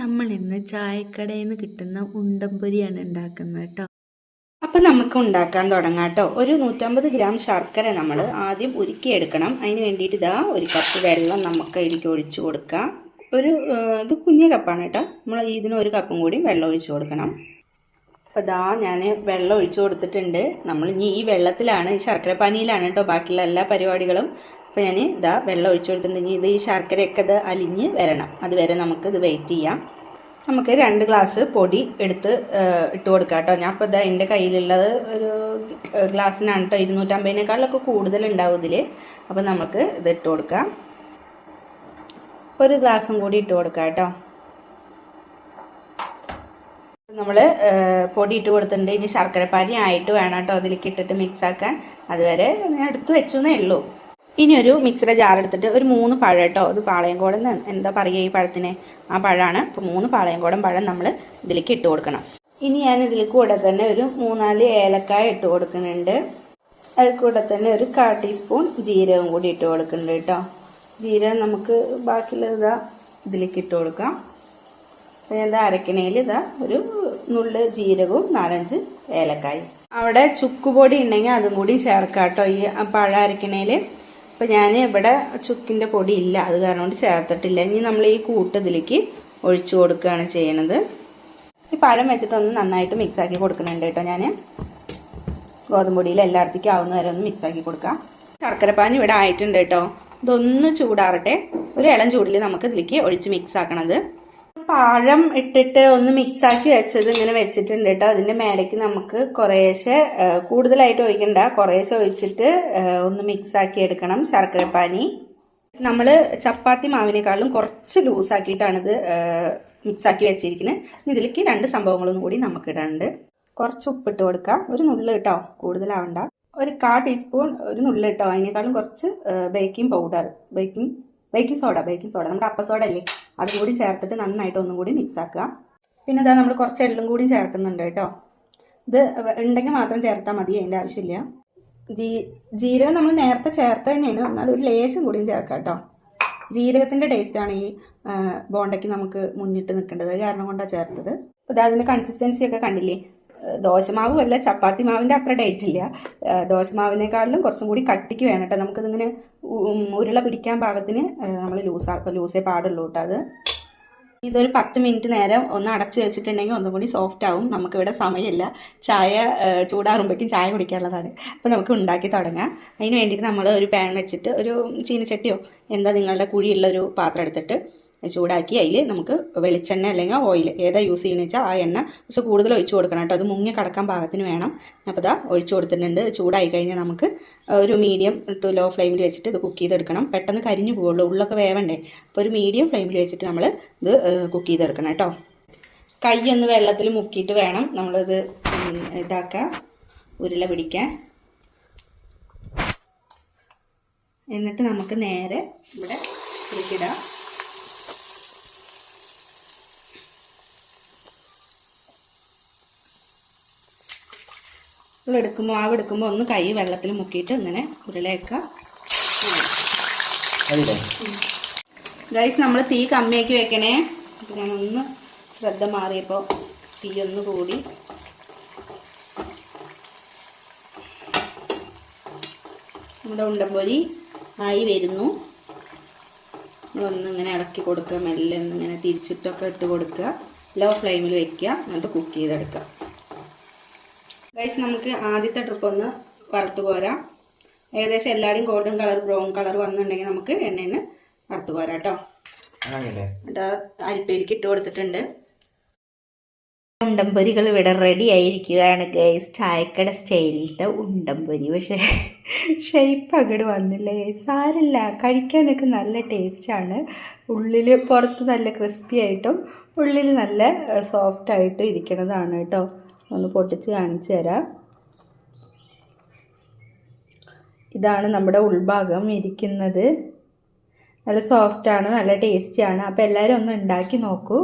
നമ്മൾ ഇന്ന് ചായക്കടയിൽ നിന്ന് കിട്ടുന്ന ഉണ്ടംപൊരിയാണ് ഉണ്ടാക്കുന്നത് കേട്ടോ അപ്പം നമുക്ക് ഉണ്ടാക്കാൻ തുടങ്ങാം കേട്ടോ ഒരു നൂറ്റമ്പത് ഗ്രാം ശർക്കര നമ്മൾ ആദ്യം ഉരുക്കിയെടുക്കണം. അതിന് വേണ്ടിയിട്ട് ഇതാ ഒരു കപ്പ് വെള്ളം നമുക്ക് അതിലേക്ക് ഒഴിച്ചു കൊടുക്കാം. ഒരു ഇത് കുഞ്ഞ കപ്പാണ് കേട്ടോ നമ്മൾ ഇതിന് ഒരു കപ്പും കൂടി വെള്ളം ഒഴിച്ചു കൊടുക്കണം. അപ്പോൾ ഇതാ ഞാൻ വെള്ളം ഒഴിച്ചു കൊടുത്തിട്ടുണ്ട്. നമ്മൾ ഇനി ഈ വെള്ളത്തിലാണ് ശർക്കര പനിയിലാണ് കേട്ടോ ബാക്കിയുള്ള എല്ലാ പരിപാടികളും. അപ്പോൾ ഞാൻ ഇതാ വെള്ളം ഒഴിച്ചു കൊടുത്തിട്ടുണ്ടെങ്കിൽ ഇത് ഈ ശർക്കരയൊക്കെ ഇത് അലിഞ്ഞ് വരണം. അതുവരെ നമുക്ക് ഇത് വെയിറ്റ് ചെയ്യാം. നമുക്ക് രണ്ട് ഗ്ലാസ് പൊടി എടുത്ത് ഇട്ട് കൊടുക്കാം കേട്ടോ. ഞാൻ ഇപ്പോൾ ഇതാ എന്റെ കയ്യിലുള്ളത് ഒരു ഗ്ലാസ്സിനാണ് കേട്ടോ ഇരുന്നൂറ്റമ്പതിനേക്കാളൊക്കെ കൂടുതൽ ഉണ്ടാവും ഇതിൽ അപ്പോൾ നമുക്ക് ഇത് ഇട്ട് കൊടുക്കാം. ഒരു ഗ്ലാസും കൂടി ഇട്ട് കൊടുക്കാം കേട്ടോ. നമ്മൾ പൊടി ഇട്ട് കൊടുത്തിട്ടുണ്ട്. ഇനി ശർക്കരപ്പാനി ആയിട്ട് വേണം കേട്ടോ അതിലേക്ക് ഇട്ടിട്ട് മിക്സ് ആക്കാൻ. അതുവരെ ഞാൻ എടുത്ത് വെച്ചു എന്നേ ഉള്ളൂ. ഇനി ഒരു മിക്സിയുടെ ജാർ എടുത്തിട്ട് ഒരു മൂന്ന് പഴം കേട്ടോ. ഇത് പാളയംകോടൻ എന്താ പറയുക ഈ പഴത്തിന്? ആ പഴമാണ് അപ്പോൾ മൂന്ന് പാളയംകോടൻ പഴം നമ്മൾ ഇതിലേക്ക് ഇട്ട് കൊടുക്കണം. ഇനി ഞാൻ ഇതിൽ കൂടെ തന്നെ ഒരു മൂന്നാൽ ഏലക്കായ ഇട്ട് കൊടുക്കുന്നുണ്ട്. അതിൽ കൂടെ തന്നെ ഒരു കാ ടീസ്പൂൺ ജീരകം കൂടി ഇട്ട് കൊടുക്കുന്നുണ്ട് കേട്ടോ. ജീരകം നമുക്ക് ബാക്കിയുള്ള ഇതാ ഇതിലേക്ക് ഇട്ട് കൊടുക്കാം. അപ്പോൾ ഞാൻ അരക്കണയിൽ ഇതാ ഒരു നുള്ള് ജീരകവും നാലഞ്ച് ഏലക്കായും. അവിടെ ചുക്കുപൊടി ഉണ്ടെങ്കിൽ അതും കൂടി ചേർക്കാം കേട്ടോ. ഈ പഴ അരക്കണയിൽ അപ്പോൾ ഞാൻ ഇവിടെ ചുക്കിന്റെ പൊടി ഇല്ല അത് കാരണം കൊണ്ട് ചേർത്തിട്ടില്ല. ഇനി നമ്മൾ ഈ കൂട്ട് ഇതിലേക്ക് ഒഴിച്ചു കൊടുക്കുകയാണ് ചെയ്യണത്. ഈ പഴം വെച്ചിട്ടൊന്ന് നന്നായിട്ട് മിക്സ് ആക്കി കൊടുക്കുന്നുണ്ട് കേട്ടോ ഞാൻ ഗോതമ്പൊടിയിൽ എല്ലായിടത്തേക്കും ആവുന്ന വരെ ഒന്ന് മിക്സ് ആക്കി കൊടുക്കാം. ശർക്കരപ്പാനി ഇവിടെ ആയിട്ടുണ്ട് കേട്ടോ. ഇതൊന്ന് ചൂടാറട്ടെ. ഒരു ഇളം ചൂടിൽ നമുക്ക് ഇതിലേക്ക് ഒഴിച്ച് മിക്സ് ആക്കണത്. പഴം ഇട്ടിട്ട് ഒന്ന് മിക്സാക്കി വെച്ചത് ഇങ്ങനെ വെച്ചിട്ടുണ്ട് കേട്ടോ. അതിന്റെ മേലേക്ക് നമുക്ക് കുറേശ്ശെ കൂടുതലായിട്ട് ഒഴിക്കണ്ട. കുറേശ്ശെ ഒഴിച്ചിട്ട് ഒന്ന് മിക്സാക്കി എടുക്കണം ശർക്കരപ്പാനി. നമ്മൾ ചപ്പാത്തി മാവിനേക്കാളും കുറച്ച് ലൂസാക്കിയിട്ടാണിത് മിക്സാക്കി വെച്ചിരിക്കുന്നത് ഇതിലേക്ക് രണ്ട് സംഭവങ്ങളും കൂടി നമുക്ക് ഇടാനുണ്ട്. കുറച്ച് ഉപ്പിട്ട് കൊടുക്കാം. ഒരു നുള്ള് കേട്ടോ. കൂടുതലാവണ്ട. ഒരു കാ ടീസ്പൂൺ ഒരു നുള്ള് കേട്ടോ. അതിനേക്കാളും കുറച്ച് baking powder baking baking soda baking soda നമ്മുടെ അപ്പ സോഡ അല്ലേ? അതും കൂടി ചേർത്തിട്ട് നന്നായിട്ട് ഒന്നും കൂടി മിക്സ് ആക്കുക. പിന്നെ ഇതാ നമ്മൾ കുറച്ച് എള്ളും കൂടി ചേർക്കുന്നുണ്ട് കേട്ടോ. ഇത് ഉണ്ടെങ്കിൽ മാത്രം ചേർത്താൽ മതി അതിന്റെ ആവശ്യമില്ല. ജീ ജീരകം നമ്മൾ നേരത്തെ ചേർത്ത് തന്നെയാണ്. എന്നാൽ ഒരു ലേശം കൂടിയും ചേർക്കാം കേട്ടോ. ജീരകത്തിന്റെ ടേസ്റ്റാണ് ഈ ബോണ്ടയ്ക്ക് നമുക്ക് മുന്നിട്ട് നിൽക്കേണ്ടത്. അത് കാരണം കൊണ്ടാണ് ചേർത്തത്. അപ്പോൾ അതിന്റെ കൺസിസ്റ്റൻസി ഒക്കെ കണ്ടില്ലേ? ദോശമാവ് അല്ല ചപ്പാത്തി മാവിന്റെ അത്ര ഡേറ്റ് ഇല്ല. ദോശമാവിനേക്കാളിലും കുറച്ചും കൂടി കട്ടിക്ക് വേണം കേട്ടോ. നമുക്കിതിങ്ങനെ ഉരുള പിടിക്കാൻ പാകത്തിന് നമ്മൾ ലൂസാ ലൂസേ പാടുള്ളൂ കേട്ടോ അത്. ഇതൊരു പത്ത് മിനിറ്റ് നേരം ഒന്ന് അടച്ചു വെച്ചിട്ടുണ്ടെങ്കിൽ ഒന്നും കൂടി സോഫ്റ്റ് ആവും. നമുക്കിവിടെ സമയമില്ല. ചായ ചൂടാറുമ്പോഴേക്കും ചായ കുടിക്കാനുള്ളതാണ്. അപ്പോൾ നമുക്ക് ഉണ്ടാക്കി തുടങ്ങാം. അതിന് വേണ്ടിയിട്ട് നമ്മൾ ഒരു പാൻ വെച്ചിട്ട് ഒരു ചീനച്ചട്ടിയോ എന്താ നിങ്ങളുടെ കുഴിയുള്ള ഒരു പാത്രം എടുത്തിട്ട് ചൂടാക്കി അതിൽ നമുക്ക് വെളിച്ചെണ്ണ അല്ലെങ്കിൽ ഓയിൽ ഏതാ യൂസ് ചെയ്യണമെന്ന് വെച്ചാൽ ആ എണ്ണ കുറച്ച് കൂടുതൽ ഒഴിച്ചു കൊടുക്കണം കേട്ടോ. അത് മുങ്ങി കടക്കാൻ പാകത്തിന് വേണം. അപ്പോൾ ഇതാ ഒഴിച്ചു കൊടുത്തിട്ടുണ്ട്. ചൂടായി കഴിഞ്ഞാൽ നമുക്ക് ഒരു മീഡിയം ടു ലോ ഫ്ലെയിമിൽ വെച്ചിട്ട് ഇത് കുക്ക് ചെയ്തെടുക്കണം. പെട്ടെന്ന് കരിഞ്ഞു പോകുള്ളൂ. ഉള്ളൊക്കെ വേവണ്ടേ. അപ്പോൾ ഒരു മീഡിയം ഫ്ലെയിമിൽ വെച്ചിട്ട് നമ്മൾ ഇത് കുക്ക് ചെയ്തെടുക്കണം കേട്ടോ. കൈ ഒന്ന് വെള്ളത്തിൽ മുക്കിയിട്ട് വേണം നമ്മളിത് ഇതാക്കാം ഉരുള പിടിക്കാൻ. എന്നിട്ട് നമുക്ക് നേരെ ഇവിടെ ഇതിലേക്കിടാം നമ്മൾ എടുക്കുമ്പോൾ മാവ് എടുക്കുമ്പോൾ ഒന്ന് കൈ വെള്ളത്തിൽ മുക്കിയിട്ട് ഇങ്ങനെ ഉരുളയൊക്കെ ഗൈസ് നമ്മൾ തീ കമ്മിയാക്കി വെക്കണേ. അപ്പം ഞാനൊന്ന് ശ്രദ്ധ മാറിയപ്പോൾ തീ ഒന്ന് കൂടി. നമ്മുടെ ഉണ്ടപ്പൊരി ആയി വരുന്നു. നമ്മളൊന്ന് ഇങ്ങനെ ഇളക്കി കൊടുക്കുക മെല്ലെ ഒന്ന് ഇങ്ങനെ തിരിച്ചിട്ടൊക്കെ ഇട്ട് കൊടുക്കുക. ലോ ഫ്ലെയിമിൽ വെക്കുക എന്നിട്ട് കുക്ക് ചെയ്തെടുക്കുക. ഗൈസ് നമുക്ക് ആദ്യത്തെ ട്രിപ്പ് ഒന്ന് വറുത്ത് പോരാം ഏകദേശം എല്ലാവരും ഗോൾഡൻ കളർ ബ്രൗൺ കളർ വന്നിട്ടുണ്ടെങ്കിൽ നമുക്ക് എണ്ണയിൽ നിന്ന് വറുത്ത് പോരാം കേട്ടോ. എന്നിട്ട് അരിപ്പയിലേക്ക് ഇട്ട് കൊടുത്തിട്ടുണ്ട്. ഉണ്ടംപൊരികൾ ഇവിടെ റെഡി ആയിരിക്കുകയാണ് ഗൈസ് ചായക്കട സ്റ്റൈലിലത്തെ ഉണ്ടംപൊരി. പക്ഷേ ഷേപ്പ് അങ്ങോട്ട് വന്നില്ല ഗൈസ് സാരില്ല കഴിക്കാനൊക്കെ നല്ല ടേസ്റ്റാണ് ഉള്ളിൽ പുറത്ത് നല്ല ക്രിസ്പി ആയിട്ടും ഉള്ളിൽ നല്ല സോഫ്റ്റായിട്ടും ഇരിക്കണതാണ് കേട്ടോ. ഒന്ന് പൊട്ടിച്ച് കാണിച്ചു തരാം. ഇതാണ് നമ്മുടെ ഉൾഭാഗം ഇരിക്കുന്നത്. നല്ല സോഫ്റ്റാണ് നല്ല ടേസ്റ്റിയാണ് അപ്പോൾ എല്ലാവരും ഒന്ന് ഉണ്ടാക്കി നോക്കൂ.